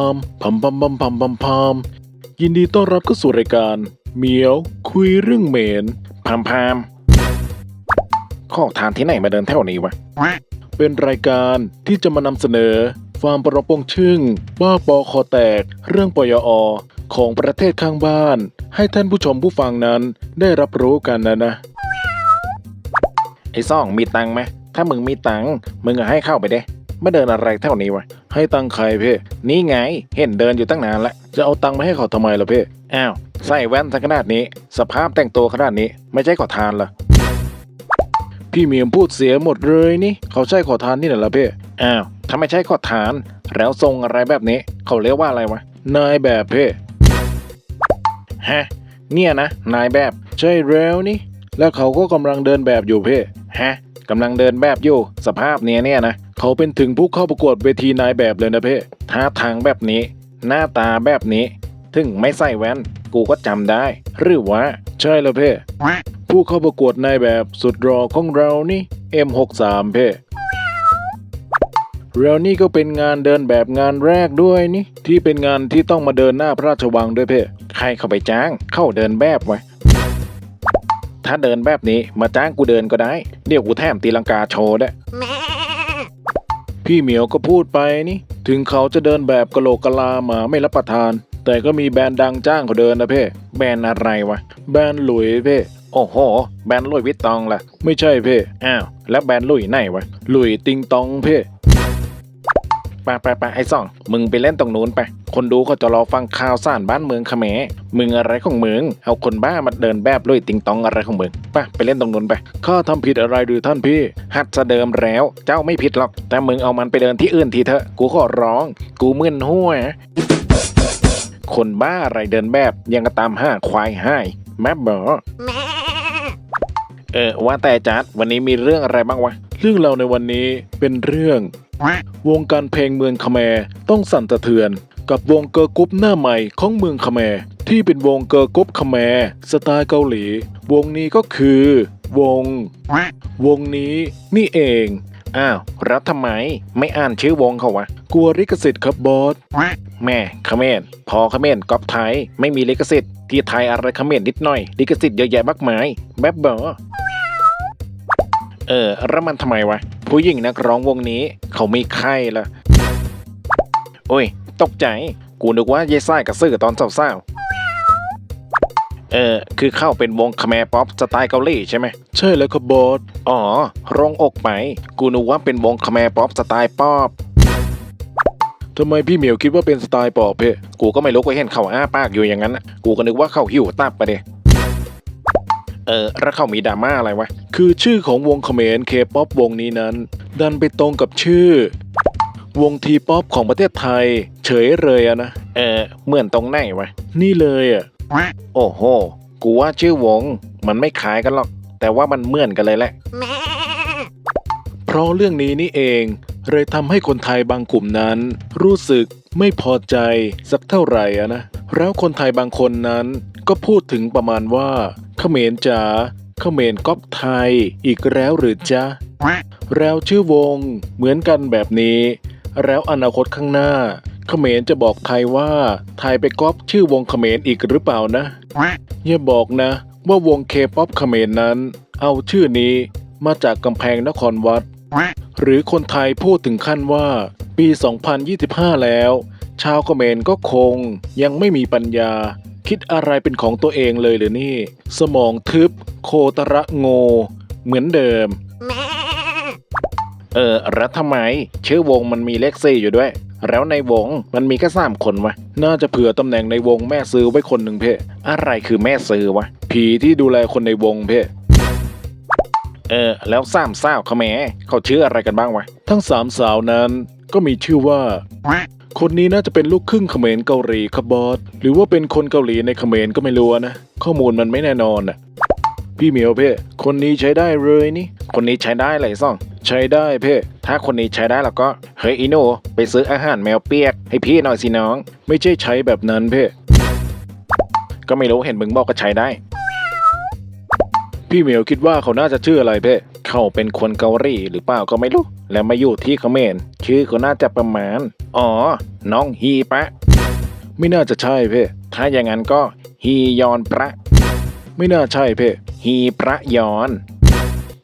ามพัมพัมพัมพัมพัมพัมยินดีต้อนรับเข้าสู่รายการเหมียวคุยเรื่องเหมนพามพามข้อทานที่ไหนมาเดินแถวนี้วะ เป็นรายการที่จะมานำเสนอความประปงชึ่ง บ้าปอคอแตก เรื่องปยอ ของประเทศข้างบ้าน ให้ท่านผู้ชมผู้ฟังนั้นได้รับรู้กันนะนะ ไอ้ซ่องมีตังไหมถ้ามึงมีตังมึงก็ให้เข้าไปเด้ มาเดินอะไรแถวนี้วะ ให้ตังค์ใครเพ่นี่ไง เห็นเดินอยู่ตั้งนานละ จะเอาตังค์มาให้เขาทำไมล่ะเพ่อ้าว ใส่แว่นซะขนาดนี้ สภาพแต่งตัวขนาดนี้ ไม่ใช่ขอทานละพี่เมียมพูดเสียหมดเลยนี่ เขาใช่ขอทานนี่แหละล่ะเพ่อ้าวถ้าไม่ใช่ขอทาน แล้วทรงอะไรแบบนี้ เขาเรียกว่าอะไรวะ นายแบบเพ่ฮะ เนี่ยนะ นายแบบ ใช่แล้วนี่ และเขาก็กำลังเดินแบบอยู่เพ่ฮะกำลังเดินแบบอยู่ สภาพเนี้ยเนี่ยนะ เขาเป็นถึงผู้เข้าประกวดเวทีนายแบบเลยนะเพ่ท่าทางแบบนี้ หน้าตาแบบนี้ ถึงไม่ใส่แว่น กูก็จำได้ หรือว่า ใช่ล้วเพ่ผู้เข้าประกวดนายแบบสุดรอของเรานี่ M63 เพ่แล้วนี่ก็เป็นงานเดินแบบงานแรกด้วยนี่ ที่เป็นงานที่ต้องมาเดินหน้าพระราชวังด้วยเพ่ใครเข้าไปจ้าง เข้าเดินแบบไว้ถ้าเดินแบบนี้มาจ้างกูเดินก็ได้ เดี๋ยวกูแถมตีลังกาโชว์ได้ พี่เหมียวก็พูดไปนี่ถึงเขาจะเดินแบบกะโหลกกะลาหมาไม่รับประทาน แต่ก็มีแบรนด์ดังจ้างเขาเดินนะเพ่แบรนด์อะไรวะแบรนด์หลุยเพ่โอ้โห แบรนด์ลุยวิตตองล่ะ ไม่ใช่เพ่อ้าวแล้วแบรนด์ลุยไหนวะลุยติงตองเพ่ ไปไปไปไอ้ซ่อง มึงไปเล่นตรงนู้นไป คนดูเขาจะรอฟังข่าวสารบ้านเมืองขมรมึงอะไรของมึง เอาคนบ้ามาเดินแบบลุยติงตองอะไรของมึงไปไปเล่นตรงนู้นไป ข้าทำผิดอะไรหรือท่านพี่ หัดจะเดิมแล้ว เจ้าไม่ผิดหรอก แต่มึงเอามันไปเดินที่อื่นทีเถอะ กูขอร้อง กูมึนหัวคนบ้าอะไรเดินแบบยังกระตามห้าควายให้แม่บอเออว่าแต่จัดวันนี้มีเรื่องอะไรบ้างวะ เรื่องเราในวันนี้เป็นเรื่อง วงการเพลงเมืองคแมรต้องสั่นสะเทือน กับวงเกอร์กรุ๊ปหน้าใหม่ของเมืองคแมรที่เป็นวงเกอร์กรุ๊ปคแมรสไตล์เกาหลี วงนี้ก็คือ วง วงนี้นี่เอง อ้าวแล้วทำไม ไม่อ่านชื่อวงเขาวะ กลัวลิขสิทธิ์ครับบอสแม่เขมรพอเขมรก๊อปไทย ไม่มีลิขสิทธิ์ที่ไทยอะไรเขมรนิดหน่อย ลิขสิทธิ์เยอะแยะมากมายแบบเบอเออแล้วมันทำไมวะ ผู้หญิงนักร้องวงนี้ เขามีไข้ละโอ้ย ตกใจ กูนึกว่าเยายไส้กับซื่อตอนสาวๆ เออ คือเข้าเป็นวงคแมร์ป๊อปสไตล์เกาหลีใช่ไหม ใช่แล้วครับบอสอ๋อโรงอกไปกูนึกว่าเป็นวงคแมร์ป๊อปสไตล์ป๊อปทำไมพี่เหมียวคิดว่าเป็นสไตล์ปอบเพ่กูก็ไม่รู้กูเห็นเขาอ้าปากอยู่อย่างนั้นน่ะกูก็นึกว่าเขาหิวตับไปเดย เออแล้วเขามีดราม่าอะไรวะ คือชื่อของวงเขมรเคป๊อปวงนี้นั้น ดันไปตรงกับชื่อ วงทีป๊อปของประเทศไทย เฉยเลยอะนะ เออเหมือนตรงไหนวะ นี่เลยอะโอ้โห กูว่าชื่อวง มันไม่คล้ายกันหรอก แต่ว่ามันเหมือนกันเลยแหละ เพราะเรื่องนี้นี่เอง เลยทำให้คนไทยบางกลุ่มนั้น รู้สึกไม่พอใจสักเท่าไหร่อะนะ แล้วคนไทยบางคนนั้นก็พูดถึงประมาณว่าเข มรจ๋าเขมรก๊อปไทยอีกแล้วหรือจ๊ะแล้วชื่อวงเหมือนกันแบบนี้ แล้วอนาคตข้างหน้าเขมรจะบอกไทยว่าไทยไปก๊อปชื่อวงเขมรอีกหรือเปล่านะอย่าบอกนะ ว่าวงเคป๊อปเขมรนั้น เอาชื่อนี้มาจากกำแพงนครวัด หรือคนไทยพูดถึงขั้นว่า ปี 2025 แล้ว ชาวเขมรก็คงยังไม่มีปัญญา คิดอะไรเป็นของตัวเองเลยหรือนี่ สมองทึบ โคตระโง เหมือนเดิม เออแล้วทำไม ชื่อวงมันมีเลขสี่อยู่ด้วย แล้วในวงมันมีแค่สามคนวะน่าจะเผื่อตำแหน่งในวงแม่ซื้อไว้คนหนึ่งเพ่อะไรคือแม่ซื้อวะ ผีที่ดูแลคนในวงเพ่เออ แล้วสามสาวเขาแหมเขาชื่ออะไรกันบ้างวะ ทั้งสามสาวนั้นก็มีชื่อว่า คนนี้น่าจะเป็นลูกครึ่งเขมรเกาหลีครับบอส หรือว่าเป็นคนเกาหลีในเขมรก็ไม่รู้นะ ข้อมูลมันไม่แน่นอนน่ะพี่เหมียวเพ่คนนี้ใช้ได้เลยนี่ คนนี้ใช้ได้เลยซ่อง ใช้ได้เพ่ถ้าคนนี้ใช้ได้แล้วก็ เฮ้ยอีโนไปซื้ออาหารแมวเปียก ให้พี่หน่อยสิน้อง ไม่ใช่ใช้แบบนั้นเพ่ก็ไม่รู้เห็นมึงบอกก็ใช้ได้ พี่เหมียวคิดว่าเขาน่าจะชื่ออะไรเพ่ เขาเป็นคนเกาหลีหรือเปล่าก็ไม่รู้ แล้วมาอยู่ที่เขมรชื่อก็น่าจะประมาณ อ๋อ น้องฮีปะ ไม่น่าจะใช่เพ่ถ้าอย่างนั้นก็ฮียอนพระ ไม่น่าใช่เพ่ฮีพระยอน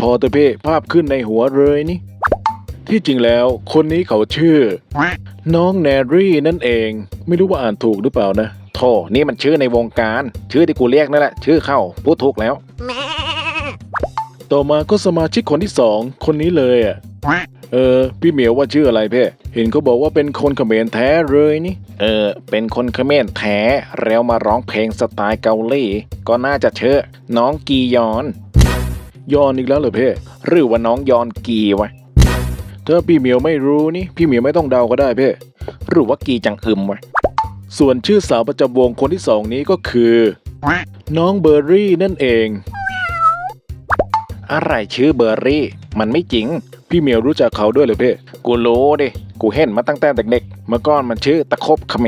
พอเถอะเพ่ภาพขึ้นในหัวเลยนี่ ที่จริงแล้วคนนี้เขาชื่อ น้องแนรี่นั่นเอง ไม่รู้ว่าอ่านถูกหรือเปล่านะโธ่นี่มันชื่อในวงการ ชื่อที่กูเรียกนั่นแหละ ชื่อเข้าพูดถูกแล้ว ต่อมาก็สมาชิกคนที่สองคนนี้เลยอะ เออ พี่เหมียวว่าชื่ออะไรเพ่เห็นเขาบอกว่าเป็นคนเขมรแท้เลยนี่ เออ เป็นคนเขมรแท้แล้วมาร้องเพลงสไตล์เกาหลีก็น่าจะเชื่อน้องกียอน ยอนอีกแล้วเหรอเพ่หรือว่าน้องยอนกีวะถ้าพี่เหมียวไม่รู้นี่ พี่เหมียวไม่ต้องเดาก็ได้เพ่หรือว่ากีจังอึมวะส่วนชื่อสาวประจำวงคนที่สองนี้ก็คือ น้องเบอร์รี่นั่นเอง อะไรชื่อเบอร์รี่ มันไม่จริง พี่เมียวรู้จักเขาด้วยหรือเพ่กูรู้ดิ กูเห็นมาตั้งแต่เด็กๆ เมื่อก่อนมันชื่อตะคบเขม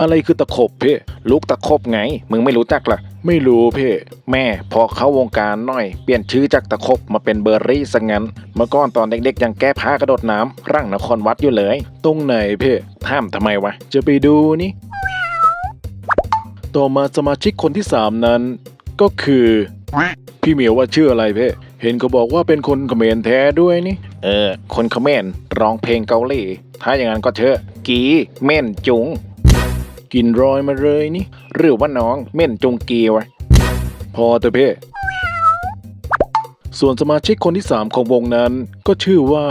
อะไรคือตะขบเพ่ลูกตะคบไง มึงไม่รู้จักล่ะ ไม่รู้เพ่แม่พอเข้าวงการหน่อย เปลี่ยนชื่อจากตะคบมาเป็นเบอร์รี่ซะงั้น เมื่อก่อนตอนเด็กๆยังแก้ผ้ากระโดดน้ำร่างนครวัดอยู่เลย ตรงไหนเพ่ห้ามทำไมวะ จะไปดูนี่ ต่อมาสมาชิกคนที่สามนั้น ก็คือ พี่เหมียวว่าชื่ออะไรเพ่เห็นเขาบอกว่าเป็นคนเขมรแท้ด้วยนี่ เออ คนเขมรร้องเพลงเกาหลี ถ้าอย่างนั้นก็เชอะ กีเม่นจุง กินรอยมาเลยนี่ หรือว่าน้องเม่นจุงกีวะ พอเถอะเพ่ส่วนสมาชิกคนที่สามของวงนั้นก็ชื่อว่า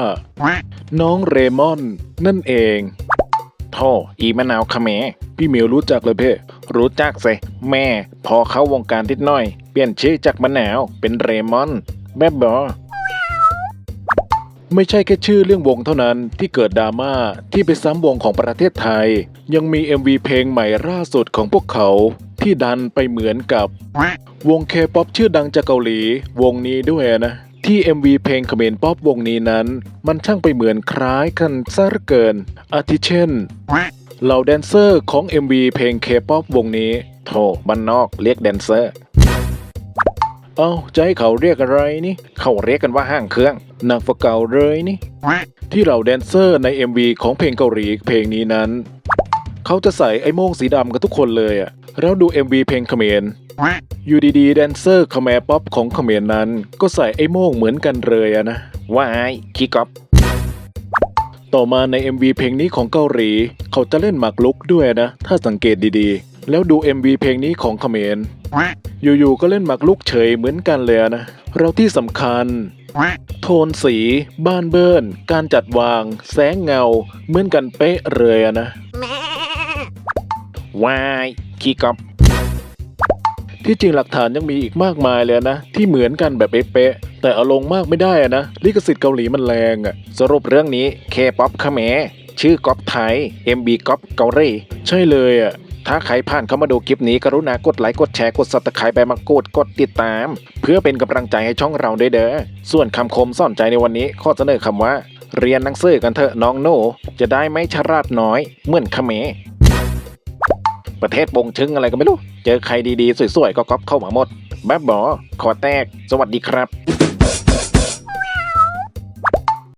น้องเรมอน นั่นเองโธ่ออีมะนาวเขมพี่เหมียวรู้จักเลยเพ่ รู้จักสิแม่ พอเข้าวงการนิดหน่อย เปลี่ยนชื่อจากมะนาวเป็นเรมอน แบบบอไม่ใช่แค่ชื่อเรื่องวงเท่านั้นที่เกิดดราม่าที่ไปซ้ำวงของประเทศไทย ยังมี MV เพลงใหม่ล่าสุดของพวกเขาที่ดันไปเหมือนกับ วงเคป๊อปชื่อดังจากเกาหลี วงนี้ด้วยนะ ที่ MV เพลงเขมรป๊อปวงนี้นั้น มันช่างไปเหมือนคล้ายกันซะเหลือเกิน อาทิเช่น เหล่าแดนเซอร์ของ MV เพลงเคป๊อปวงนี้โธ่บ้านนอกเรียกแดนเซอร์ เอ้าจะให้เขาเรียกอะไรนี่ เขาเรียกกันว่าห้างเครื่องหนักฝาเก่าเลยนี่ ที่เหล่าแดนเซอร์ใน MV ของเพลงเกาหลีเพลงนี้นั้น เขาจะใส่ไอ้โม่งสีดำกันทุกคนเลยอะแล้วดู MV เพลงเขมรอยู่ดีๆแดนเซอร์คแมป๊อปของเขมรนั้น ก็ใส่ไอ้โม่งเหมือนกันเลยอะนะว่าไอ้คีกอป ต่อมาใน MV เพลงนี้ของเกาหลี เขาจะเล่นหมากลุกด้วยนะ ถ้าสังเกตดีๆ แล้วดู MV เพลงนี้ของเขมร อยู่ๆก็เล่นหมากลุกเฉยเหมือนกันเลยอะนะ เราที่สำคัญ โทนสี บ้านเบิ้ลการจัดวาง แสงเงา เหมือนกันเป๊ะเลยอะนะว่าไอ้คีกอป ที่จริงหลักฐานยังมีอีกมากมายเลยนะ ที่เหมือนกันแบบเป๊ะๆแต่เอาลงมากไม่ได้อะนะลิขสิทธิ์เกาหลีมันแรงอะสรุปเรื่องนี้เคป๊อปขมชื่อก๊อปไทย MB ก๊อปเกาหลีใช่เลยอะถ้าใครผ่านเข้ามาดูคลิปนี้กรุณากดไลค์กดแชร์กด subscribe ไปมากดกดติดตาม เพื่อเป็นกำลังใจให้ช่องเราด้วยเด้อส่วนคำคมสอนใจในวันนี้ข้อเสนอคำว่า เรียนหนังสือกันเถอะน้องโน่จะได้ไม่ฉลาดน้อยเหมือนเขม ประเทศปงชึงอะไรก็ไม่รู้ เจอใครดีๆ สวยๆ ก็ก๊อปเข้ามาหมดแบบบอขอแตก สวัสดีครับ